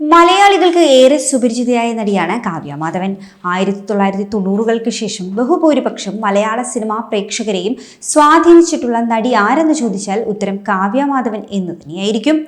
മലയാളികൾക്ക് ഏറെ സുപരിചിതയായ നടിയാണ് കാവ്യ മാധവൻ. ആയിരത്തി തൊള്ളായിരത്തി തൊണ്ണൂറുകൾക്ക് ശേഷം ബഹുഭൂരിപക്ഷം മലയാള സിനിമാ പ്രേക്ഷകരെയും സ്വാധീനിച്ചിട്ടുള്ള നടി ആരെന്ന് ചോദിച്ചാൽ ഉത്തരം കാവ്യ മാധവൻ എന്ന് തന്നെയായിരിക്കും.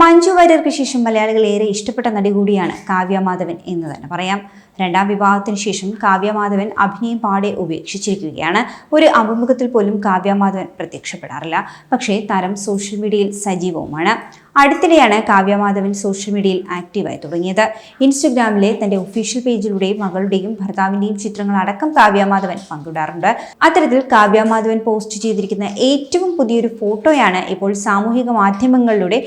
മഞ്ജു വാര്യർക്ക് ശേഷം മലയാളികൾ ഏറെ ഇഷ്ടപ്പെട്ട നടി കൂടിയാണ് കാവ്യ മാധവൻ എന്ന് തന്നെ പറയാം. രണ്ടാം വിവാഹത്തിന് ശേഷം കാവ്യ മാധവൻ അഭിനയം പാടെ ഉപേക്ഷിച്ചിരിക്കുകയാണ്. ഒരു അഭിമുഖത്തിൽ പോലും കാവ്യ മാധവൻ പ്രത്യക്ഷപ്പെടാറില്ല. പക്ഷേ താരം സോഷ്യൽ മീഡിയയിൽ സജീവവുമാണ്. അടുത്തിടെയാണ് കാവ്യ മാധവൻ സോഷ്യൽ മീഡിയയിൽ ആക്റ്റീവായി തുടങ്ങിയത്. ഇൻസ്റ്റഗ്രാമിലെ തന്റെ ഒഫീഷ്യൽ പേജിലൂടെ മകളുടെയും ഭർത്താവിന്റെയും ചിത്രങ്ങൾ അടക്കം കാവ്യ മാധവൻ പങ്കിടാറുണ്ട്. അത്തരത്തിൽ കാവ്യ മാധവൻ പോസ്റ്റ് ചെയ്തിരിക്കുന്ന ഏറ്റവും പുതിയൊരു ഫോട്ടോയാണ് ഇപ്പോൾ സാമൂഹിക മാധ്യമങ്ങളിലൂടെ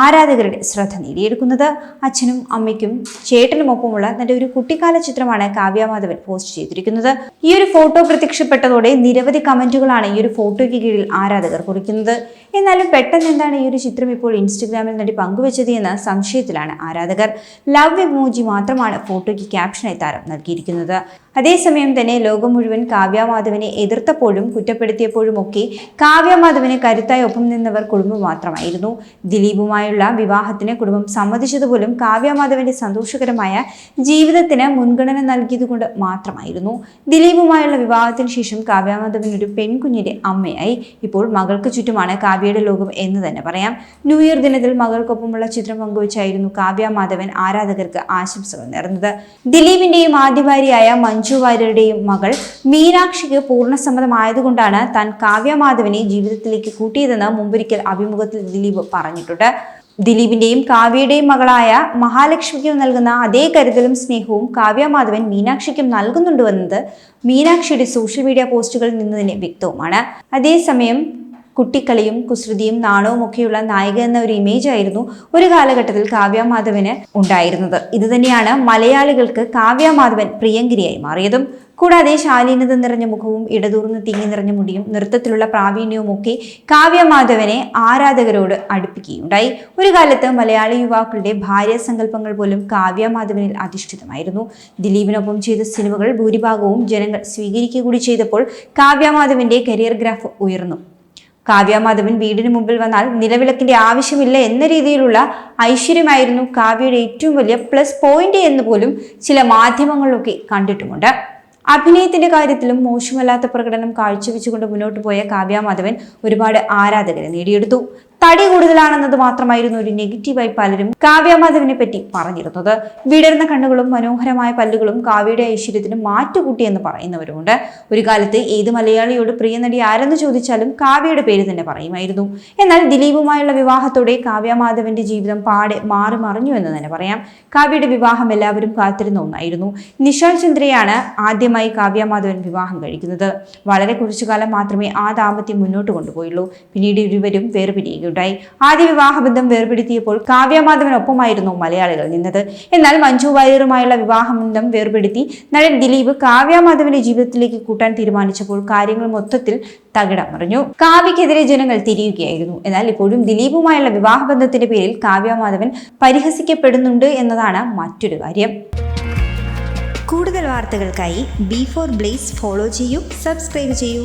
ആരാധകരുടെ ശ്രദ്ധ നേടിയെടുക്കുന്നത് അച്ഛനും അമ്മയ്ക്കും ചേട്ടനും ചേട്ടനുമൊപ്പമുള്ള തന്റെ ഒരു കുട്ടിക്കാല ചിത്രമാണ് കാവ്യമാധവൻ പോസ്റ്റ് ചെയ്തിരിക്കുന്നത്. ഈ ഒരു ഫോട്ടോ പ്രത്യക്ഷപ്പെട്ടതോടെ നിരവധി കമന്റുകളാണ് ഈ ഒരു ഫോട്ടോയ്ക്ക് കീഴിൽ ആരാധകർ കുറിക്കുന്നത്. എന്നാലും പെട്ടെന്ന് എന്താണ് ഈ ഒരു ചിത്രം ഇപ്പോൾ ഇൻസ്റ്റഗ്രാമിൽ നടി പങ്കുവച്ചത് എന്ന സംശയത്തിലാണ് ആരാധകർ. ലവ് എമോജി മാത്രമാണ് ഫോട്ടോയ്ക്ക് ക്യാപ്ഷനായി താരം നൽകിയിരിക്കുന്നത്. അതേസമയം തന്നെ ലോകം മുഴുവൻ കാവ്യമാധവനെ എതിർത്തപ്പോഴും കുറ്റപ്പെടുത്തിയപ്പോഴും ഒക്കെ കാവ്യമാധവനെ കരുത്തായി ഒപ്പം നിന്നവർ കുടുംബം മാത്രമായിരുന്നു. ദിലീപുമായുള്ള വിവാഹത്തിന് കുടുംബം സമ്മതിച്ചതുപോലും കാവ്യമാധവന്റെ സന്തോഷകരമായ ജീവിതത്തിന് മുൻഗണന നൽകിയതുകൊണ്ട് മാത്രമായിരുന്നു. ദിലീപുമായുള്ള വിവാഹത്തിന് ശേഷം കാവ്യമാധവൻ ഒരു പെൺകുഞ്ഞിന്റെ അമ്മയായി. ഇപ്പോൾ മകൾക്ക് ചുറ്റുമാണ് കാവ്യയുടെ ലോകം എന്ന് തന്നെ പറയാം. ന്യൂ ഇയർ ദിനത്തിൽ മകൾക്കൊപ്പമുള്ള ചിത്രം പങ്കുവച്ചായിരുന്നു കാവ്യമാധവൻ ആരാധകർക്ക് ആശംസകൾ നേർന്നത്. ദിലീപിന്റെയും ആദ്യ ഭാര്യയായ മഞ്ജു വാര്യരുടെയും മകൾ മീനാക്ഷിക്ക് പൂർണസമ്മതമായതുകൊണ്ടാണ് താൻ കാവ്യമാധവനെ ജീവിതത്തിലേക്ക് കൂട്ടിയതെന്ന് മുമ്പൊരിക്കൽ അഭിമുഖത്തിൽ ദിലീപ് പറഞ്ഞിട്ടുണ്ട്. ദിലീപിന്റെയും കാവ്യയുടെയും മകളായ മഹാലക്ഷ്മിക്കും നൽകുന്ന അതേ കരുതലും സ്നേഹവും കാവ്യമാധവൻ മീനാക്ഷിക്കും നൽകുന്നുണ്ടുവെന്നത് മീനാക്ഷിയുടെ സോഷ്യൽ മീഡിയ പോസ്റ്റുകളിൽ നിന്ന് തന്നെ വ്യക്തവുമാണ്. അതേസമയം കുട്ടിക്കളിയും കുസൃതിയും നാണവും ഒക്കെയുള്ള നായിക എന്ന ഒരു ഇമേജ് ആയിരുന്നു ഒരു കാലഘട്ടത്തിൽ കാവ്യ ഉണ്ടായിരുന്നത്. ഇത് തന്നെയാണ് മലയാളികൾക്ക് കാവ്യ മാധവൻ പ്രിയങ്കരിയായി മാറിയതും. കൂടാതെ ശാലീനത നിറഞ്ഞ മുഖവും ഇടതൂർന്ന് തിങ്ങി നിറഞ്ഞ മുടിയും നൃത്തത്തിലുള്ള പ്രാവീണ്യവും ഒക്കെ കാവ്യ മാധവനെ ആരാധകരോട് അടുപ്പിക്കുകയുണ്ടായി. ഒരു കാലത്ത് മലയാളി യുവാക്കളുടെ ഭാര്യ സങ്കല്പങ്ങൾ പോലും കാവ്യമാധവനിൽ അധിഷ്ഠിതമായിരുന്നു. ദിലീപിനൊപ്പം ചെയ്ത സിനിമകൾ ഭൂരിഭാഗവും ജനങ്ങൾ സ്വീകരിക്കുക കൂടി ചെയ്തപ്പോൾ കാവ്യമാധവന്റെ കരിയർ ഗ്രാഫ് ഉയർന്നു. കാവ്യ മാധവൻ വീടിന് മുമ്പിൽ വന്നാൽ നിലവിളക്കിന്റെ ആവശ്യമില്ല എന്ന രീതിയിലുള്ള ഐശ്വര്യമായിരുന്നു കാവ്യയുടെ ഏറ്റവും വലിയ പ്ലസ് പോയിന്റ് എന്ന് പോലും ചില മാധ്യമങ്ങളിലൊക്കെ കണ്ടിട്ടുമുണ്ട്. അഭിനയത്തിന്റെ കാര്യത്തിലും മോശമല്ലാത്ത പ്രകടനം കാഴ്ചവെച്ചുകൊണ്ട് മുന്നോട്ട് പോയ കാവ്യ മാധവൻ ഒരുപാട് ആരാധകരെ നേടിയെടുത്തു. തടി കൂടുതലാണെന്നത് മാത്രമായിരുന്നു ഒരു നെഗറ്റീവായി പലരും കാവ്യമാധവിനെ പറ്റി പറഞ്ഞിരുന്നത്. വിടർന്ന കണ്ണുകളും മനോഹരമായ പല്ലുകളും കാവ്യയുടെ ഐശ്വര്യത്തിന് മാറ്റുകൂട്ടിയെന്ന് പറയുന്നവരുമുണ്ട്. ഒരു കാലത്ത് ഏത് മലയാളിയോട് പ്രിയ നടി ആരെന്ന് ചോദിച്ചാലും കാവ്യയുടെ പേര് തന്നെ പറയുമായിരുന്നു. എന്നാൽ ദിലീപുമായുള്ള വിവാഹത്തോടെ കാവ്യമാധവന്റെ ജീവിതം പാടെ മാറി മറിഞ്ഞു എന്ന് തന്നെ പറയാം. കാവ്യയുടെ വിവാഹം എല്ലാവരും കാത്തിരുന്ന ഒന്നായിരുന്നു. നിഷാൽ ചന്ദ്രയാണ് ആദ്യമായി കാവ്യമാധവൻ വിവാഹം കഴിക്കുന്നത്. വളരെ കുറച്ചു കാലം മാത്രമേ ആ ദാമ്പത്യം മുന്നോട്ട് കൊണ്ടുപോയുള്ളൂ. പിന്നീട് ഇരുവരും വേർപിരിയുകയുണ്ടായി ആദ്യ വിവാഹബന്ധം വേർപെടുത്തിയപ്പോൾ കാവ്യമാധവനൊപ്പമായിരുന്നു മലയാളികൾ നിന്നത്. എന്നാൽ മഞ്ജു വാര്യറുമായുള്ള വിവാഹബന്ധം വേർപെടുത്തി നടൻ ദിലീപ് കാവ്യമാധവന്റെ ജീവിതത്തിലേക്ക് കൂട്ടാൻ തീരുമാനിച്ചപ്പോൾ കാര്യങ്ങൾ മൊത്തത്തിൽ തകിടം മറിഞ്ഞു. കാവ്യക്കെതിരെ ജനങ്ങൾ തിരിയുകയായിരുന്നു. എന്നാൽ ഇപ്പോഴും ദിലീപുമായുള്ള വിവാഹബന്ധത്തിന്റെ പേരിൽ കാവ്യമാധവൻ പരിഹസിക്കപ്പെടുന്നുണ്ട് എന്നതാണ് മറ്റൊരു കാര്യം. കൂടുതൽ വാർത്തകൾക്കായി ബി ഫോർ ബ്ലേസ് ഫോളോ ചെയ്യൂ സബ്സ്ക്രൈബ് ചെയ്യൂ.